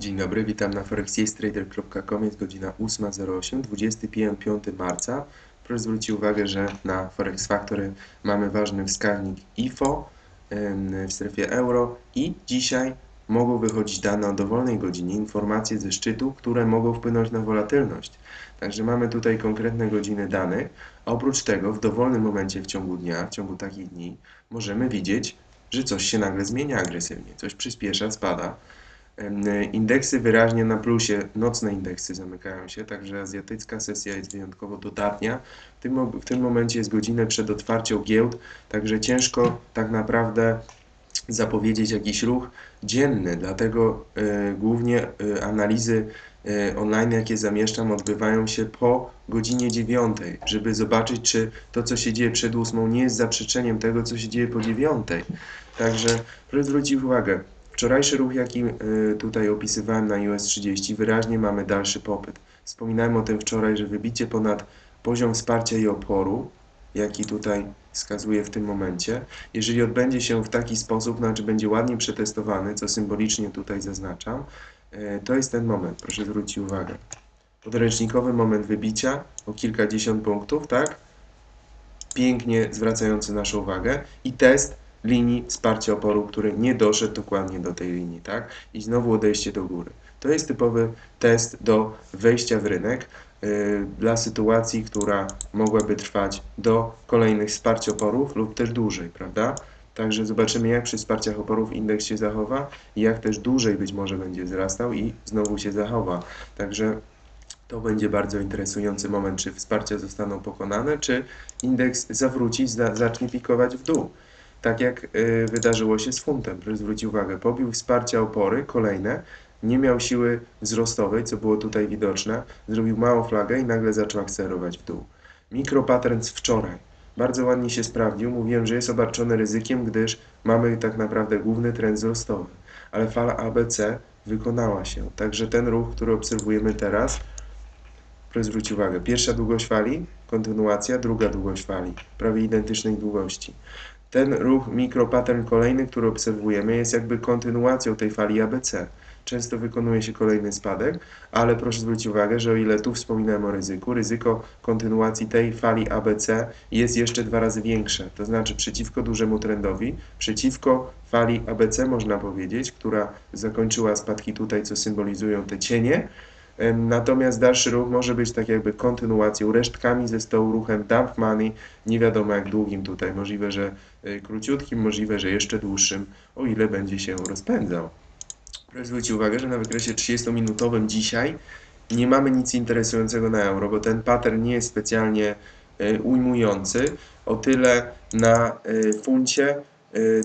Dzień dobry, witam na forextrader.com, jest godzina 8.08, 25 marca. Proszę zwrócić uwagę, że na Forex Factory mamy ważny wskaźnik IFO w strefie euro i dzisiaj mogą wychodzić dane o dowolnej godzinie, informacje ze szczytu, które mogą wpłynąć na wolatylność. Także mamy tutaj konkretne godziny danych, a oprócz tego w dowolnym momencie w ciągu dnia, w ciągu takich dni, możemy widzieć, że coś się nagle zmienia agresywnie, coś przyspiesza, spada. Indeksy wyraźnie na plusie, nocne indeksy zamykają się, także azjatycka sesja jest wyjątkowo dodatnia. W tym, w tym momencie jest godzinę przed otwarciem giełd, także ciężko tak naprawdę zapowiedzieć jakiś ruch dzienny, dlatego e, głównie e, analizy e, online, jakie zamieszczam, odbywają się po godzinie 9, żeby zobaczyć, czy to, co się dzieje przed 8, nie jest zaprzeczeniem tego, co się dzieje po 9. Także proszę zwrócić uwagę, wczorajszy ruch, jaki e, tutaj opisywałem na US 30, wyraźnie mamy dalszy popyt. Wspominałem o tym wczoraj, że wybicie ponad poziom wsparcia i oporu, jaki tutaj wskazuje w tym momencie, jeżeli odbędzie się w taki sposób, znaczy będzie ładnie przetestowany, co symbolicznie tutaj zaznaczam, e, to jest ten moment, proszę zwrócić uwagę. Podręcznikowy moment wybicia o kilkadziesiąt punktów, tak? Pięknie zwracający naszą uwagę i test linii wsparcia oporu, który nie doszedł dokładnie do tej linii, tak? I znowu odejście do góry. To jest typowy test do wejścia w rynek yy, dla sytuacji, która mogłaby trwać do kolejnych wsparć oporów lub też dłużej, prawda? Także zobaczymy, jak przy wsparciach oporów indeks się zachowa i jak też dłużej być może będzie wzrastał i znowu się zachowa. Także to będzie bardzo interesujący moment, czy wsparcia zostaną pokonane, czy indeks zawróci, za, zacznie pikować w dół. Tak jak y, wydarzyło się z funtem. Proszę zwrócić uwagę, pobił wsparcia opory kolejne, nie miał siły wzrostowej, co było tutaj widoczne, zrobił małą flagę i nagle zaczął akcelerować w dół. Mikropattern z wczoraj. Bardzo ładnie się sprawdził. Mówiłem, że jest obarczony ryzykiem, gdyż mamy tak naprawdę główny trend wzrostowy. Ale fala ABC wykonała się. Także ten ruch, który obserwujemy teraz, Proszę zwrócić uwagę, pierwsza długość fali, kontynuacja, druga długość fali, prawie identycznej długości. Ten ruch mikropattern kolejny, który obserwujemy, jest jakby kontynuacją tej fali ABC. Często wykonuje się kolejny spadek, ale proszę zwrócić uwagę, że o ile tu wspominałem o ryzyku, ryzyko kontynuacji tej fali ABC jest jeszcze dwa razy większe. To znaczy przeciwko dużemu trendowi, przeciwko fali ABC można powiedzieć, która zakończyła spadki tutaj, co symbolizują te cienie, Natomiast dalszy ruch może być tak jakby kontynuacją, resztkami ze stołu, ruchem dump money, nie wiadomo jak długim tutaj, możliwe, że y, króciutkim, możliwe, że jeszcze dłuższym, o ile będzie się rozpędzał. Proszę zwrócić uwagę, że na wykresie 30-minutowym dzisiaj nie mamy nic interesującego na euro, bo ten pattern nie jest specjalnie y, ujmujący. O tyle na y, funcie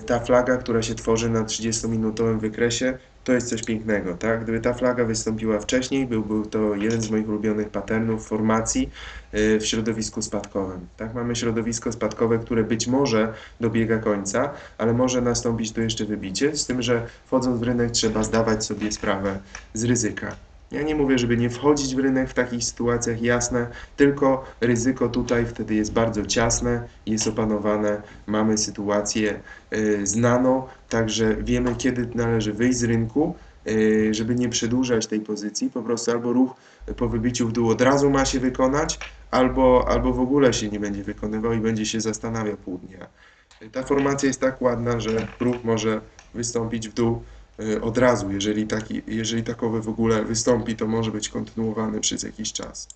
ta flaga, która się tworzy na 30-minutowym wykresie, to jest coś pięknego, tak? Gdyby ta flaga wystąpiła wcześniej, był, był to jeden z moich ulubionych patternów formacji y, w środowisku spadkowym. Tak, mamy środowisko spadkowe, które być może dobiega końca, ale może nastąpić tu jeszcze wybicie, z tym, że wchodząc w rynek trzeba zdawać sobie sprawę z ryzyka. Ja nie mówię, żeby nie wchodzić w rynek w takich sytuacjach, jasne, tylko ryzyko tutaj wtedy jest bardzo ciasne, jest opanowane, mamy sytuację y, znaną, także wiemy, kiedy należy wyjść z rynku, y, żeby nie przedłużać tej pozycji, po prostu albo ruch po wybiciu w dół od razu ma się wykonać, albo, albo w ogóle się nie będzie wykonywał i będzie się zastanawiał pół dnia. Ta formacja jest tak ładna, że ruch może wystąpić w dół od razu. Jeżeli, taki, jeżeli takowy w ogóle wystąpi, to może być kontynuowany przez jakiś czas.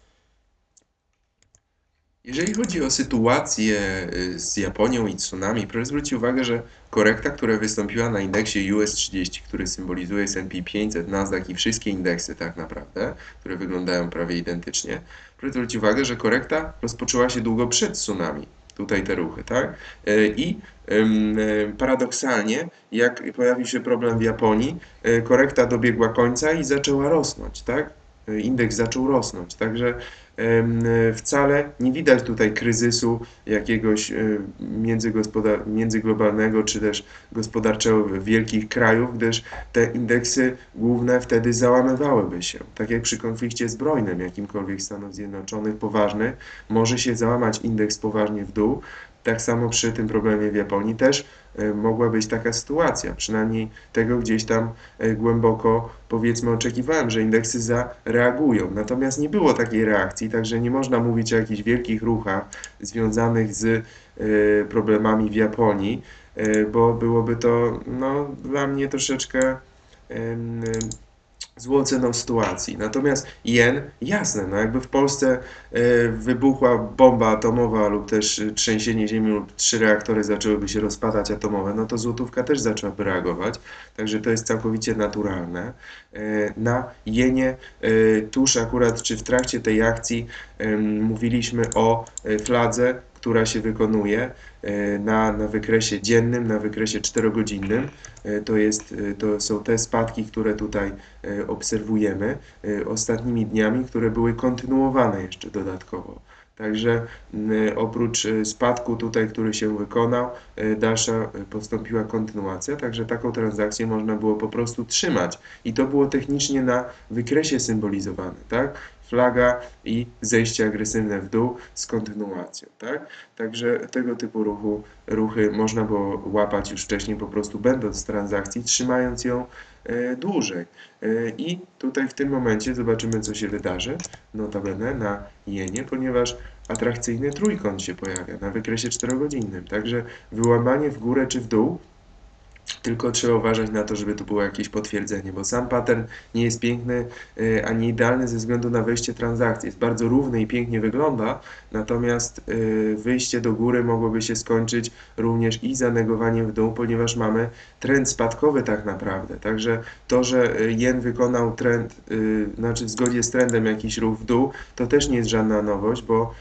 Jeżeli chodzi o sytuację y, z Japonią i tsunami, proszę zwrócić uwagę, że korekta, która wystąpiła na indeksie US 30, który symbolizuje S&P 500, Nasdaq i wszystkie indeksy tak naprawdę, które wyglądają prawie identycznie, proszę zwrócić uwagę, że korekta rozpoczęła się długo przed tsunami. Tutaj te ruchy, tak? Y, I y, paradoksalnie, jak pojawił się problem w Japonii, y, korekta dobiegła końca i zaczęła rosnąć, tak? Y, Indeks zaczął rosnąć, także em, wcale nie widać tutaj kryzysu jakiegoś międzygospodar- międzyglobalnego czy też gospodarczego wielkich krajów, gdyż te indeksy główne wtedy załamywałyby się. Tak jak przy konflikcie zbrojnym jakimkolwiek Stanów Zjednoczonych poważny, może się załamać indeks poważnie w dół, Tak samo przy tym problemie w Japonii też e, mogła być taka sytuacja. Przynajmniej tego gdzieś tam e, głęboko, powiedzmy, oczekiwałem, że indeksy zareagują. Natomiast nie było takiej reakcji, także nie można mówić o jakichś wielkich ruchach związanych z e, problemami w Japonii, bo byłoby to no, dla mnie troszeczkę złą sytuacji. Natomiast jen, jasne, no jakby w Polsce e, wybuchła bomba atomowa lub też trzęsienie ziemi lub trzy reaktory zaczęłyby się rozpadać atomowe, no to złotówka też zaczęłaby reagować. Także to jest całkowicie naturalne. E, Na jenie e, tuż akurat, czy w trakcie tej akcji mówiliśmy o fladze, która się wykonuje e, na, na wykresie dziennym, na wykresie 4-godzinnym. E, To, jest, e, to są te spadki, które tutaj obserwujemy ostatnimi dniami, które były kontynuowane jeszcze dodatkowo. Także oprócz spadku tutaj, który się wykonał, dalsza postąpiła kontynuacja, także taką transakcję można było po prostu trzymać. I to było technicznie na wykresie symbolizowane, tak? Flaga i zejście agresywne w dół z kontynuacją, tak? Także tego typu ruchu, ruchy można było łapać już wcześniej, po prostu będąc w transakcji, trzymając ją e, dłużej. E, I tutaj w tym momencie zobaczymy, co się wydarzy, notabene na jenie, ponieważ atrakcyjny trójkąt się pojawia na wykresie 4-godzinnym. Także wyłamanie w górę czy w dół, tylko trzeba uważać na to, żeby to było jakieś potwierdzenie, bo sam pattern nie jest piękny e, ani idealny ze względu na wejście transakcji. Jest bardzo równy i pięknie wygląda, natomiast e, wyjście do góry mogłoby się skończyć również i zanegowaniem w dół, ponieważ mamy trend spadkowy tak naprawdę. Także to, że e, jen wykonał trend, znaczy w zgodzie z trendem jakiś ruch w dół, to też nie jest żadna nowość, bo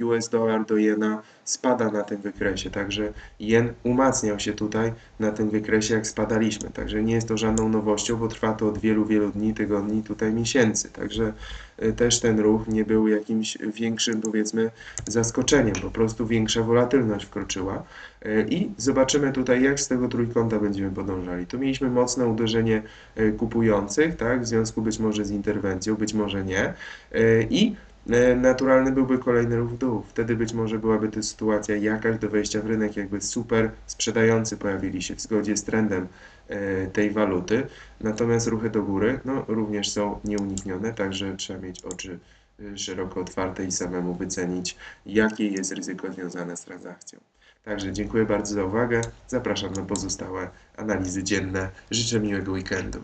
US dollar do jena spada na tym wykresie, także jen umacniał się tutaj na tym wykresie, jak spadaliśmy. Także nie jest to żadną nowością, bo trwa to od wielu, wielu dni, tygodni, tutaj miesięcy. Także y, też ten ruch nie był jakimś większym, powiedzmy, zaskoczeniem, po prostu większa wolatylność wkroczyła. Y, I zobaczymy tutaj, jak z tego trójkąta będziemy podążali. Tu mieliśmy mocne uderzenie y, kupujących, tak, w związku być może z interwencją, być może nie. I E, naturalny byłby kolejny ruch w dół. Wtedy być może byłaby to sytuacja jakaś do wejścia w rynek, jakby super sprzedający pojawili się w zgodzie z trendem e, tej waluty. Natomiast ruchy do góry no, również są nieuniknione, także trzeba mieć oczy e, szeroko otwarte i samemu wycenić, jakie jest ryzyko związane z transakcją. Także dziękuję bardzo za uwagę. Zapraszam na pozostałe analizy dzienne. Życzę miłego weekendu.